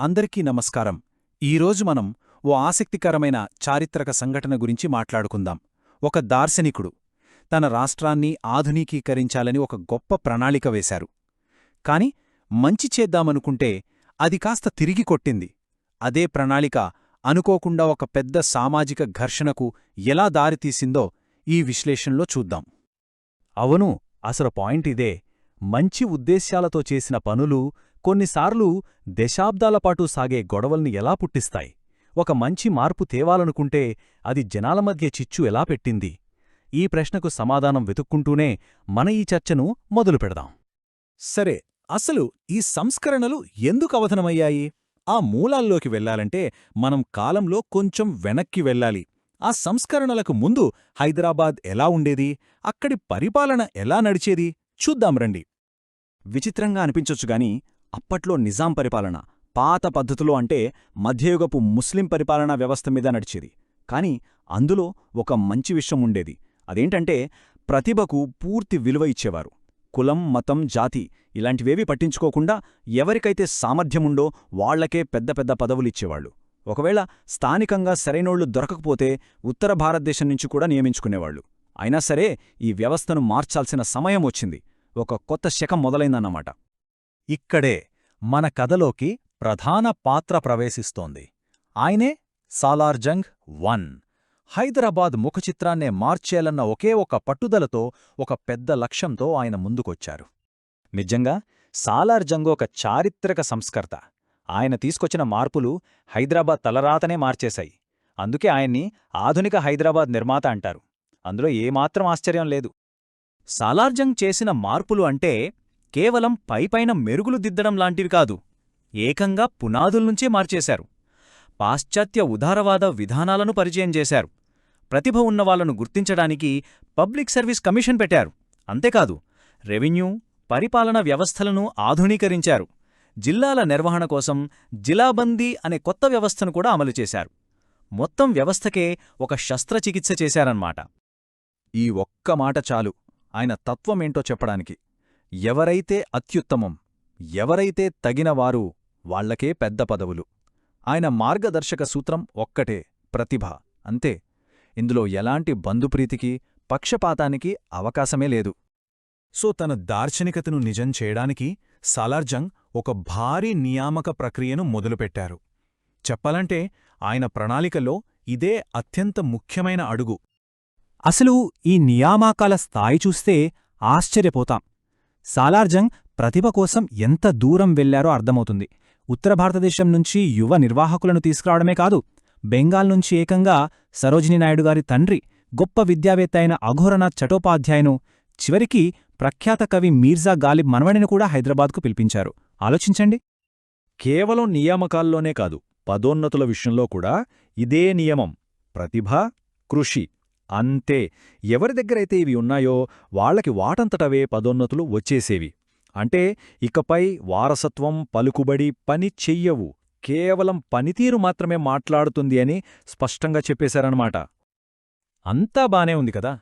అందరికీ నమస్కారం. ఈరోజు మనం ఓ ఆసక్తికరమైన చారిత్రక సంఘటన గురించి మాట్లాడుకుందాం. ఒక దార్శనికుడు తన రాష్ట్రాన్ని ఆధునికీకరించాలని ఒక గొప్ప ప్రణాళిక వేశారు. కాని మంచి చేద్దామనుకుంటే అది కాస్త తిరిగి కొట్టింది. అదే ప్రణాళిక అనుకోకుండా ఒక పెద్ద సామాజిక ఘర్షణకు ఎలా దారితీసిందో ఈ విశ్లేషణలో చూద్దాం. అవును అసలు పాయింట్ ఇదే. మంచి ఉద్దేశ్యాలతో చేసిన పనులు కొన్నిసార్లు దశాబ్దాలపాటు సాగే గొడవల్ని ఎలా పుట్టిస్తాయి? ఒక మంచి మార్పు తేవాలనుకుంటే అది జనాల మధ్య చిచ్చు ఎలా పెట్టింది? ఈ ప్రశ్నకు సమాధానం వెతుక్కుంటూనే మన ఈ చర్చను మొదలు పెడదాం. సరే అసలు ఈ సంస్కరణలు ఎందుకు అవధనమయ్యాయి? ఆ మూలాల్లోకి వెళ్ళాలంటే మనం కాలంలో కొంచెం వెనక్కి వెళ్ళాలి. ఆ సంస్కరణలకు ముందు హైదరాబాద్ ఎలా ఉండేది? అక్కడి పరిపాలన ఎలా నడిచేది? చూద్దాం రండి. విచిత్రంగా అనిపించొచ్చుగాని అప్పట్లో నిజాం పరిపాలన పాత పద్ధతిలో అంటే మధ్యయుగపు ముస్లిం పరిపాలనా వ్యవస్థ మీద నడిచేది. కాని అందులో ఒక మంచి విషయం ఉండేది. అదేంటంటే ప్రతిభకు పూర్తి విలువ ఇచ్చేవారు. కులం మతం జాతి ఇలాంటివేవీ పట్టించుకోకుండా ఎవరికైతే సామర్థ్యముండో వాళ్ళకే పెద్ద పెద్ద పదవులిచ్చేవాళ్ళు ఒకవేళ స్థానికంగా సరైనోళ్ళు దొరకకపోతే ఉత్తర భారతదేశం నుంచి కూడా నియమించుకునేవాళ్ళు అయినా సరే ఈ వ్యవస్థను మార్చాల్సిన సమయం వచ్చింది. ఒక కొత్త శకం మొదలైందన్నమాట. ఇక్కడే మన కథలోకి ప్రధాన పాత్ర ప్రవేశిస్తోంది. ఆయనే సాలార్జంగ్ వన్. హైదరాబాద్ ముఖచిత్రాన్నే మార్చేయాలన్న ఒకే ఒక పట్టుదలతో ఒక పెద్ద లక్ష్యంతో ఆయన ముందుకొచ్చారు. నిజంగా సాలార్జంగ్ ఒక చారిత్రక సంస్కర్త. ఆయన తీసుకొచ్చిన మార్పులు హైదరాబాద్ తలరాతనే మార్చేశాయి. అందుకే ఆయన్ని ఆధునిక హైదరాబాద్ నిర్మాత అంటారు. అందులో ఏమాత్రం ఆశ్చర్యం లేదు. సాలార్జంగ్ చేసిన మార్పులు అంటే కేవలం పైపైన మెరుగులు దిద్దడం లాంటివి కాదు ఏకంగా పునాదుల్నుంచే మార్చేశారు. పాశ్చాత్య ఉదారవాద విధానాలను పరిచయం చేశారు. ప్రతిభ ఉన్నవాళ్ళను గుర్తించడానికి పబ్లిక్ సర్వీస్ కమిషన్ పెట్టారు. అంతేకాదు రెవెన్యూ పరిపాలన వ్యవస్థలను ఆధునీకరించారు. జిల్లాల నిర్వహణ కోసం జిలాబందీ అనే కొత్త వ్యవస్థను కూడా అమలు చేశారు. మొత్తం వ్యవస్థకే ఒక శస్త్రచికిత్స చేశారన్నమాట. ఈ ఒక్క మాట చాలు. ఆయన తత్వమేంటో చెప్పడానికి. ఎవరైతే అత్యుత్తమం ఎవరైతే తగినవారు వాళ్ళకే పెద్ద పదవులు. ఆయన మార్గదర్శక సూత్రం ఒక్కటే ప్రతిభ అంతే. ఇందులో ఎలాంటి బంధుప్రీతికి పక్షపాతానికి అవకాశమే లేదు. సో తన దార్శనికతను నిజం చేయడానికి సాలార్జంగ్ ఒక భారీ నియామక ప్రక్రియను మొదలుపెట్టారు. చెప్పాలంటే ఆయన ప్రణాళికలో ఇదే అత్యంత ముఖ్యమైన అడుగు. అసలు ఈ నియామకాల స్థాయి చూస్తే ఆశ్చర్యపోతాం. సాలార్జంగ్ ప్రతిభ కోసం ఎంత దూరం వెళ్ళారో అర్థమవుతుంది. ఉత్తర భారతదేశం నుంచి యువ నిర్వాహకులను తీసుకురావడమే కాదు బెంగాల్ నుంచి ఏకంగా సరోజిని నాయుడు గారి తండ్రి గొప్ప విద్యావేత్త అయిన అఘోరనాథ్ చటోపాధ్యాయను చివరికి ప్రఖ్యాత కవి మీర్జా గాలిబ్ మనవడిని కూడా హైదరాబాద్కు పిలిపించారు. ఆలోచించండి. కేవలం నియామకాల్లోనే కాదు పదోన్నతుల విషయంలో కూడా ఇదే నియమం. ప్రతిభ కృషి. అంతే. ఎవరి దగ్గరైతే ఇవి ఉన్నాయో వాళ్ళకి వాటంతటవే పదోన్నతులు వచ్చేసేవి. అంటే ఇకపై వారసత్వం పలుకుబడి పని చెయ్యవు. కేవలం పనితీరు మాత్రమే మాట్లాడుతుంది అని స్పష్టంగా చెప్పేశారనమాట అంతా బానే ఉంది కదా?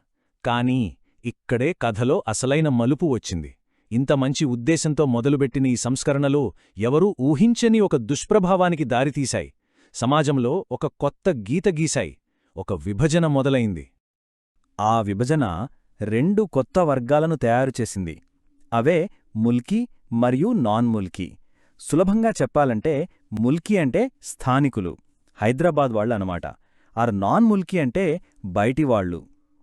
కానీ ఇక్కడే కథలో అసలైన మలుపు వచ్చింది. ఇంత మంచి ఉద్దేశంతో మొదలుపెట్టిన ఈ సంస్కరణలు ఎవరూ ఊహించని ఒక దుష్ప్రభావానికి దారితీశాయి. సమాజంలో ఒక కొత్త గీత గీశాయి. ఒక విభజన మొదలైంది. ఆ విభజన రెండు కొత్త వర్గాలను తయారుచేసింది అవే ముల్కీ మరియు నాన్ ముల్కీ సులభంగా చెప్పాలంటే ముల్కీ అంటే స్థానికులు హైదరాబాద్ వాళ్ళనమాట ఆర్ నాన్ ముల్కీ అంటే బయటివాళ్ళు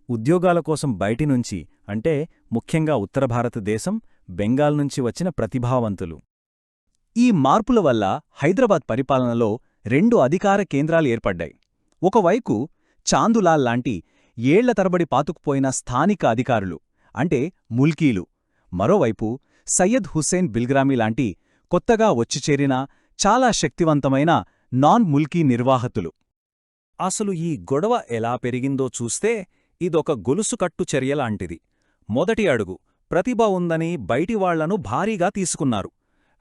ఉద్యోగాల కోసం బయటి నుంచి అంటే ముఖ్యంగా ఉత్తర భారతదేశం బెంగాల్ నుంచి వచ్చిన ప్రతిభావంతులు. ఈ మార్పుల వల్ల హైదరాబాద్ పరిపాలనలో రెండు అధికార కేంద్రాలు ఏర్పడ్డాయి. ఒకవైపు చాందులాల్ లాంటి ఏళ్ళ తరబడి పాతుకుపోయిన స్థానిక అధికారులు అంటే ముల్కీలు. మరోవైపు సయ్యద్ హుస్సేన్ బిల్గ్రామీ లాంటి కొత్తగా వచ్చిచేరిన చాలా శక్తివంతమైన నాన్ ముల్కీ నిర్వాహతులు అసలు ఈ గొడవ ఎలా పెరిగిందో చూస్తే ఇదొక గొలుసుకట్టు చర్యలాంటిది మొదటి అడుగు ప్రతిభ ఉందని బయటివాళ్ళను భారీగా తీసుకున్నారు.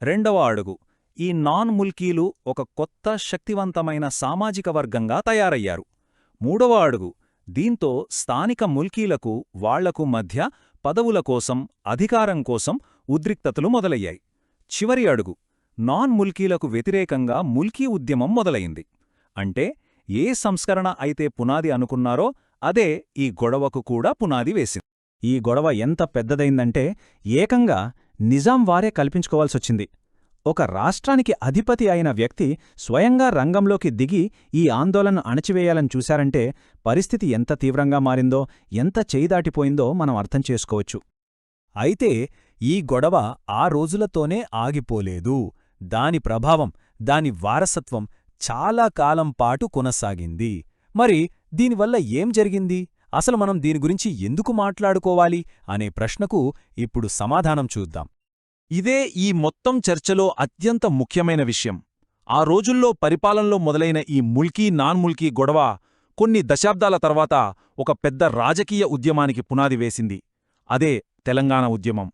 రెండవ అడుగు ఈ నాన్ ముల్కీలు ఒక కొత్త శక్తివంతమైన సామాజిక వర్గంగా తయారయ్యారు. మూడవ అడుగు దీంతో స్థానిక ముల్కీలకు వాళ్ళకు మధ్య పదవుల కోసం అధికారం కోసం ఉద్రిక్తతలు మొదలయ్యాయి. చివరి అడుగు నాన్ ముల్కీలకు వ్యతిరేకంగా ముల్కీ ఉద్యమం మొదలయింది అంటే ఏ సంస్కరణ అయితే పునాది అనుకున్నారో అదే ఈ గొడవకు కూడా పునాది వేసింది. ఈ గొడవ ఎంత పెద్దదైందంటే ఏకంగా నిజాం వారే కల్పించుకోవాల్సొచ్చింది. ఒక రాష్ట్రానికి అధిపతి అయిన వ్యక్తి స్వయంగా రంగంలోకి దిగి ఈ ఆందోళన అణచివేయాలని చూశారంటే పరిస్థితి ఎంత తీవ్రంగా మారిందో ఎంత చేయిదాటిపోయిందో మనం అర్థం చేసుకోవచ్చు. అయితే ఈ గొడవ ఆ రోజులతోనే ఆగిపోలేదు. దాని ప్రభావం దాని వారసత్వం చాలా కాలం పాటు కొనసాగింది. మరి దీనివల్ల ఏం జరిగింది? అసలు మనం దీని గురించి ఎందుకు మాట్లాడుకోవాలి? అనే ప్రశ్నకు ఇప్పుడు సమాధానం చూద్దాం. ఇదే ఈ మొత్తం చర్చలో అత్యంత ముఖ్యమైన విషయం. ఆ రోజుల్లో పరిపాలనలో మొదలైన ఈ ముల్కీ నాన్ ముల్కీ గొడవ కొన్ని దశాబ్దాల తర్వాత ఒక పెద్ద రాజకీయ ఉద్యమానికి పునాది వేసింది. అదే తెలంగాణ ఉద్యమం.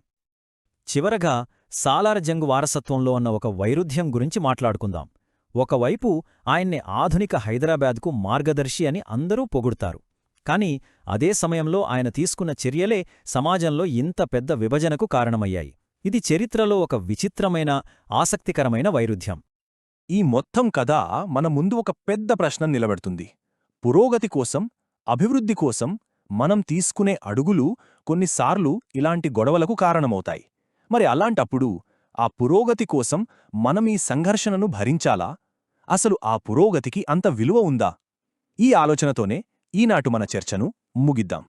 చివరగా సాలారజంగ్ వారసత్వంలో ఉన్న ఒక వైరుధ్యం గురించి మాట్లాడుకుందాం. ఒకవైపు ఆయన్ని ఆధునిక హైదరాబాద్కు మార్గదర్శి అని అందరూ పొగుడుతారు. కాని అదే సమయంలో ఆయన తీసుకున్న చర్యలే సమాజంలో ఇంత పెద్ద విభజనకు కారణమయ్యాయి. ఇది చరిత్రలో ఒక విచిత్రమైన ఆసక్తికరమైన వైరుధ్యం. ఈ మొత్తం కథ మన ముందు ఒక పెద్ద ప్రశ్న నిలబెడుతుంది. పురోగతి కోసం అభివృద్ధి కోసం మనం తీసుకునే అడుగులు కొన్నిసార్లు ఇలాంటి గొడవలకు కారణమవుతాయి. మరి అలాంటప్పుడు ఆ పురోగతి కోసం మనం ఈ సంఘర్షణను భరించాలా? అసలు ఆ పురోగతికి అంత విలువ ఉందా? ఈ ఆలోచనతోనే ఈనాటు మన చర్చను ముగిద్దాం.